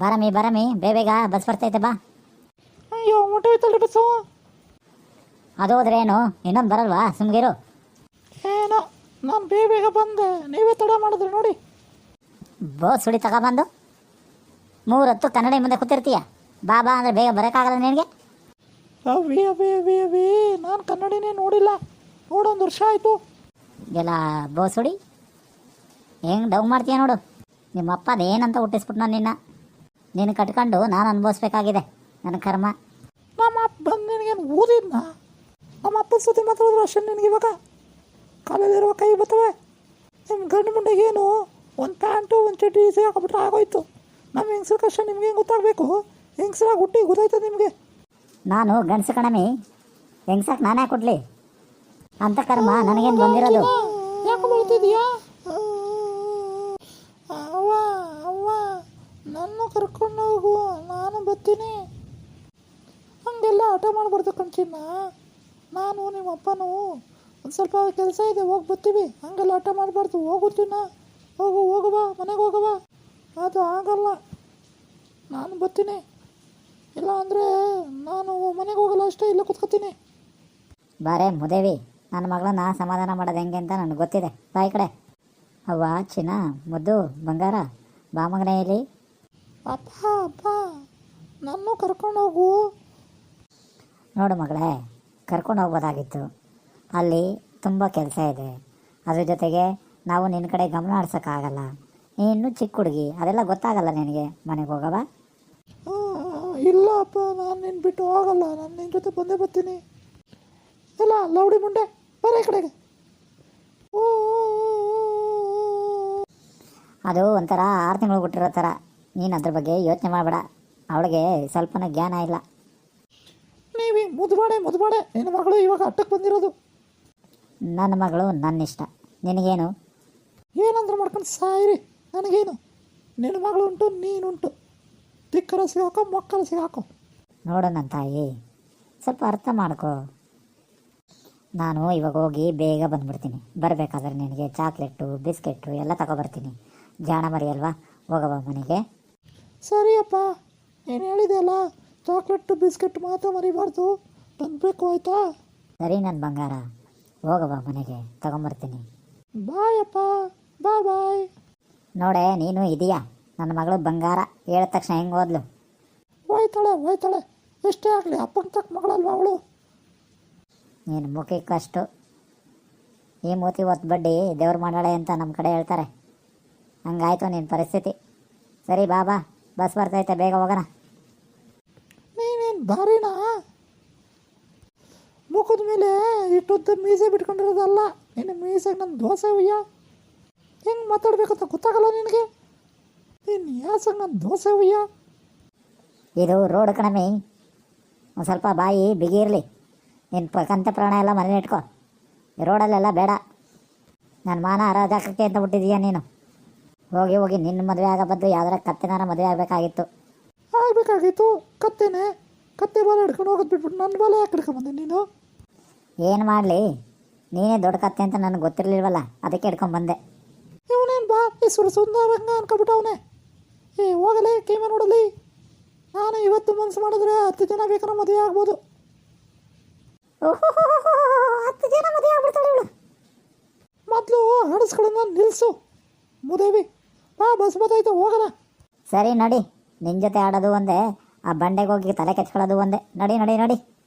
ಬರಮಿ ಬರಮಿ. ಬೇ ಬೇಗ ಬಸ್ ಬರ್ತೈತೆ ಬಾ. ಅಯ್ಯೋ ಹೊಂಟೋಯ್ತಲ್ರಿ ಬಸ್ಸು? ಅದು ಹೋದ್ರೆ ಏನು? ಇನ್ನೊಂದು ಬರಲ್ವಾ? ಸುಮ್ಗಿರು. ಏನೋ ನಾನು ಬೇಗ ಬೇಗ ಬಂದೆ. ನೀವೇ ತಡ ಮಾಡಿದ್ರಿ ನೋಡಿ. ಬೋಸ್ ಸುಳಿ ತಗೊಬಂದು. ಮೂರೊತ್ತು ಕನ್ನಡ ಮುಂದೆ ಕೂತಿರ್ತೀಯ. ಬಾ ಬಾ ಅಂದರೆ ಬೇಗ ಬರೋಕ್ಕಾಗಲ್ಲ ನಿನಗೆ? ಅವೇ ಅವೇ ಅವೇ ಅವೇ ನಾನು ಕನ್ನಡಿನೇ ನೋಡಿಲ್ಲ. ನೋಡೊಂದು ವರ್ಷ ಆಯಿತು. ಎಲ್ಲ ಬೋಸುಡಿ ಸುಡಿ ಹೆಂಗೆ ಡೌ ಮಾಡ್ತೀಯ ನೋಡು. ನಿಮ್ಮಪ್ಪ ಅದೇನಂತ ಹುಟ್ಟಿಸ್ಬಿಟ್ಟು ನಾನು ನಿನ್ನ. ನೀನು ಕಟ್ಕೊಂಡು ನಾನು ಅನುಭವಿಸ್ಬೇಕಾಗಿದೆ ನನ್ನ ಕರ್ಮ. ನಮ್ಮ ಅಪ್ಪ ಬಂದು ನಿನಗೇನು ಓದಿದ್ನ ನಮ್ಮ ಅಪ್ಪನ ಸುದ್ದಿ ಮಾತಾಡಿದ್ರು ಅಷ್ಟೇ ನಿನಗೆ ಇವಾಗ? ಕಾಲಲ್ಲಿರುವ ಕೈ ಬರ್ತವೆ ನಿಮ್ಮ ಗಂಡು ಮುಂಡೆಗೇನು ಒಂದು ಪ್ಯಾಂಟು ಒಂದು ಚಡ್ಡಿ ಈಸಿ ಹಾಕೊಬಿಟ್ರೆ ಆಗೋಯ್ತು. ನಮ್ಮ ಹೆಂಗಸ್ರ ಕಷ್ಟ ನಿಮ್ಗೆ ಹೆಂಗೆ ಗೊತ್ತಾಗಬೇಕು? ಹೆಂಗಸ್ರಾಗ ಹುಟ್ಟಿ ಗೊತ್ತಾಯ್ತದೆ ನಿಮಗೆ? ನಾನು ಗಂಡಸು ಕಣಮಿ. ಹೆಂಗ್ಸಕ್ಕೆ ನಾನೇ ಕೊಡ್ಲಿ? ಅಂತ ಕರ್ಮ ನನಗೇನು ಬಂದಿರೋದು? ಯಾಕೆ ಬಳ್ತಿದ್ಯಾ ಅವ್ವ ಅವ್ವ ನನ್ನ ಕರ್ಕೊಂಡು ಹೋಗು, ನಾನು ಬರ್ತೀನಿ. ಹಂಗೆಲ್ಲ ಹಠ ಮಾಡಬಾರ್ದು ಕಣ್ಚಿನ್ನ. ನಾನು ನಿಮ್ಮ ಅಪ್ಪನೂ ಒಂದು ಸ್ವಲ್ಪ ಕೆಲಸ ಇದೆ, ಹೋಗಿ ಬರ್ತೀವಿ. ಹಂಗೆಲ್ಲ ಹಠ ಮಾಡಬಾರ್ದು. ಹೋಗುತ್ತೀನ ಹೋಗು ಹೋಗುವ ಮನೆಗೆ ಹೋಗುವ ಅದು ಆಗಲ್ಲ. ನಾನು ಬರ್ತೀನಿ. ಇಲ್ಲ ಅಂದರೆ ನಾನು ಮನೆಗೆ ಹೋಗಲ್ಲ, ಅಷ್ಟೇ ಇಲ್ಲ ಕುತ್ಕೋತೀನಿ. ಬಾರೆ, ಮುದೇವಿ ನನ್ನ ಮಗಳನ್ನ ಸಮಾಧಾನ ಮಾಡೋದು ಹೆಂಗೆ ಅಂತ ನನಗೆ ಗೊತ್ತಿದೆ. ಬಾಯಿ ಕಡೆ. ಅವ್ವ, ಚಿನ್ನ, ಮುದ್ದು, ಬಂಗಾರ ಬಾ ಅಪ್ಪ ಅಪ್ಪ ನನ್ನೂ ಕರ್ಕೊಂಡು ಹೋಗು. ನೋಡು ಮಗಳೇ ಕರ್ಕೊಂಡು ಹೋಗ್ಬೋದಾಗಿತ್ತು. ಅಲ್ಲಿ ತುಂಬ ಕೆಲಸ ಇದೆ. ಅದ್ರ ಜೊತೆಗೆ ನಾವು ನಿನ್ನ ಕಡೆ ಗಮನ ಹರ್ಸೋಕ್ಕಾಗಲ್ಲ. ನೀನು ಇನ್ನೂ ಚಿಕ್ಕ ಹುಡುಗಿ ಅದೆಲ್ಲ ಗೊತ್ತಾಗಲ್ಲ ನಿನಗೆ. ಮನೆಗೆ ಹೋಗವ? ಇಲ್ಲ ಅಪ್ಪ ನಾನು ನಿನ್ನ ಬಿಟ್ಟು ಹೋಗಲ್ಲ. ನಾನು ನಿನ್ನ ಜೊತೆ ಬಂದೇ ಬರ್ತೀನಿ. ಇಲ್ಲ ಲೌಡಿ ಮುಂಡೆ ಬರ ಕಡೆಗೆ. ಅದು ಒಂಥರ ಆರು ತಿಂಗಳು ಬಿಟ್ಟಿರೋ ಥರ. ನೀನು ಅದ್ರ ಬಗ್ಗೆ ಯೋಚನೆ ಮಾಡಬೇಡ. ಅವಳಿಗೆ ಸ್ವಲ್ಪನೂ ಜ್ಞಾನ ಇಲ್ಲ. ನೀವಿ ಮುದ್ಬಾಡೆ ಮುದ್ಬಾಡೆ ನಿನ್ನ ಮಗಳು ಇವಾಗ ಅಟ್ಟಕ್ಕೆ ಬಂದಿರೋದು. ನನ್ನ ಮಗಳು ನನ್ನ ಇಷ್ಟ ನಿನಗೇನು? ಏನಂದ್ರೆ ಮಾಡ್ಕೊಂಡು ಸಾಯಿರಿ. ನನಗೇನು? ನಿನ್ನ ಮಗಳು ಉಂಟು ನೀನುಂಟು ತಿಕ್ಕರ ಸಿಗಾಕೋ ಮಕ್ಕಳ ಸಿಗಾಕೋ. ನೋಡು ನನ್ನ ತಾಯಿ ಸ್ವಲ್ಪ ಅರ್ಥ ಮಾಡ್ಕೋ. ನಾನು ಇವಾಗ ಹೋಗಿ ಬೇಗ ಬಂದ್ಬಿಡ್ತೀನಿ. ಬರಬೇಕಾದ್ರೆ ನಿನಗೆ ಚಾಕ್ಲೇಟು ಬಿಸ್ಕೆಟು ಎಲ್ಲ ತಗೊಬರ್ತೀನಿ. ಜಾಣ ಮರಿ ಅಲ್ವಾ ಹೋಗವ ಮನೆಗೆ. ಸರಿಯಪ್ಪ ನೀನು ಹೇಳಿದೆ ಅಲ್ಲ ಚಾಕ್ಲೇಟು ಬಿಸ್ಕೆಟ್ ಮಾತ್ರ ಮರಿಬಾರ್ದು. ತಂದಬೇಕು ಆಯ್ತಾ? ಸರಿ ನನ್ನ ಬಂಗಾರ ಹೋಗವ ಮನೆಗೆ ತಗೊಂಬರ್ತೀನಿ. ಬಾಯಪ್ಪ ಅಪ್ಪ ಬಾಯ್. ಬಾಯ್ ನೋಡೆ ನೀನು ಇದೆಯಾ ನನ್ನ ಮಗಳು ಬಂಗಾರ ಹೇಳಿದ ತಕ್ಷಣ ಹೆಂಗೆ ಹೋದ್ಲು ಹೋಯ್ತಾಳೆ ಹೋಯ್ತಾಳೆ ಎಷ್ಟೇ ಆಗಲಿ ಅಪ್ಪನ ತಕ್ಕ ಮಗಳಲ್ವ ಅವಳು? ನೀನು ಮುಖಕ್ಕಷ್ಟು ಈ ಮೂತಿ ಹೊತ್ತು ಬಡ್ಡಿ ದೇವ್ರು ಮಾಡಾಳೆ ಅಂತ ನಮ್ಮ ಕಡೆ ಹೇಳ್ತಾರೆ. ಹಂಗಾಯ್ತು ನಿನ್ನ ಪರಿಸ್ಥಿತಿ. ಸರಿ ಬಾ ಬಾ. ಬಸ್ ಬರ್ತೈತೆ ಬೇಗ ಹೋಗೋಣ. ನೀವೇನು ಭಾರಿನಾ ಮುಖದ ಮೇಲೆ ಇಷ್ಟೊತ್ತು ಮೀಸೆ ಬಿಟ್ಕೊಂಡಿರೋದಲ್ಲ ನಿನ್ನ ಮೀಸೆಗೆ ನನ್ನ ದೋಸೆ ಹುಯ್ಯ? ಹೆಂಗೆ ಮಾತಾಡ್ಬೇಕಂತ ಗೊತ್ತಾಗಲ್ಲ ನಿನಗೆ? ನೀನು ಯಾಸಂಗೆ ನನ್ನ ದೋಸೆ ಹುಯ್ಯ? ಇದು ರೋಡ್ ಕಣಮಿ. ಒಂದು ಸ್ವಲ್ಪ ಬಾಯಿ ಬಿಗಿ ಇರಲಿ. ನಿನ್ನ ಕಂತ ಪ್ರಾಣ ಎಲ್ಲ ಮನೇಲಿ ಇಟ್ಕೋ. ರೋಡಲ್ಲೆಲ್ಲ ಬೇಡ. ನನ್ನ ಮಾನ ಹರಾಜಾಕಕ್ಕೆ ಅಂತ ಬಿಟ್ಟಿದೀಯ ನೀನು. ಹೋಗಿ ಹೋಗಿ ನಿನ್ನ ಮದುವೆ ಆಗೋ ಯಾವ್ದಾರ ಕತ್ತೆನಾರ ಮದುವೆ ಆಗಬೇಕಾಗಿತ್ತು. ಆಗ್ಬೇಕಾಗಿತ್ತು. ಕತ್ತೆನೆ. ಕತ್ತೆ ಬಾಲ ಹಿಡ್ಕೊಂಡು ಹೋಗೋದು ಬಿಟ್ಬಿಟ್ಟು ನನ್ನ ಬಾಲ ಯಾಕೆ ಹಿಡ್ಕೊಂಬಂದೆ ನೀನು? ಏನು ಮಾಡಲಿ? ನೀನೇ ದೊಡ್ಡ ಕತ್ತೆ ಅಂತ ನನಗೆ ಗೊತ್ತಿರಲಿಲ್ವಲ್ಲ ಅದಕ್ಕೆ ಹಿಡ್ಕೊಂಬಂದೆ ಇವನೇನು ಬಾ ಈ ಸುರ ಸುಂದರಂಗ ಅನ್ಕೊಬಿಟ್ಟವನೆ ಏ ಹೋಗಲಿ ಕೇಮೆ ನೋಡಲಿ. ನಾನು ಇವತ್ತು ಮನಸ್ಸು ಮಾಡಿದ್ರೆ ಹತ್ತು ಜನ ಬೇಕಾದ್ರೆ ಮದುವೆ ಆಗ್ಬೋದು. ಹತ್ತು ಜನ ಮದುವೆ ಆಗ್ಬಿಡ್ತಾಳೆ ಇವಳು. ಮೊದಲು ಹಡಸ್ಗಳನ್ನ ನಿಲ್ಲಿಸು ಮುದೇವಿ. ಬಾ ಬಸ್ ಬತ್ತಾಯ್ತು ಹೋಗೋಣ. ಸರಿ, ನಡಿ. ನಿನ್ನ ಜೊತೆ ಆಡೋದು ಒಂದೇ, ಆ ಬಂಡೆಗೆ ಹೋಗಿ ತಲೆ ಕೆಚ್ಕೊಳ್ಳೋದು ಒಂದೇ. ನಡಿ ನಡಿ ನಡಿ.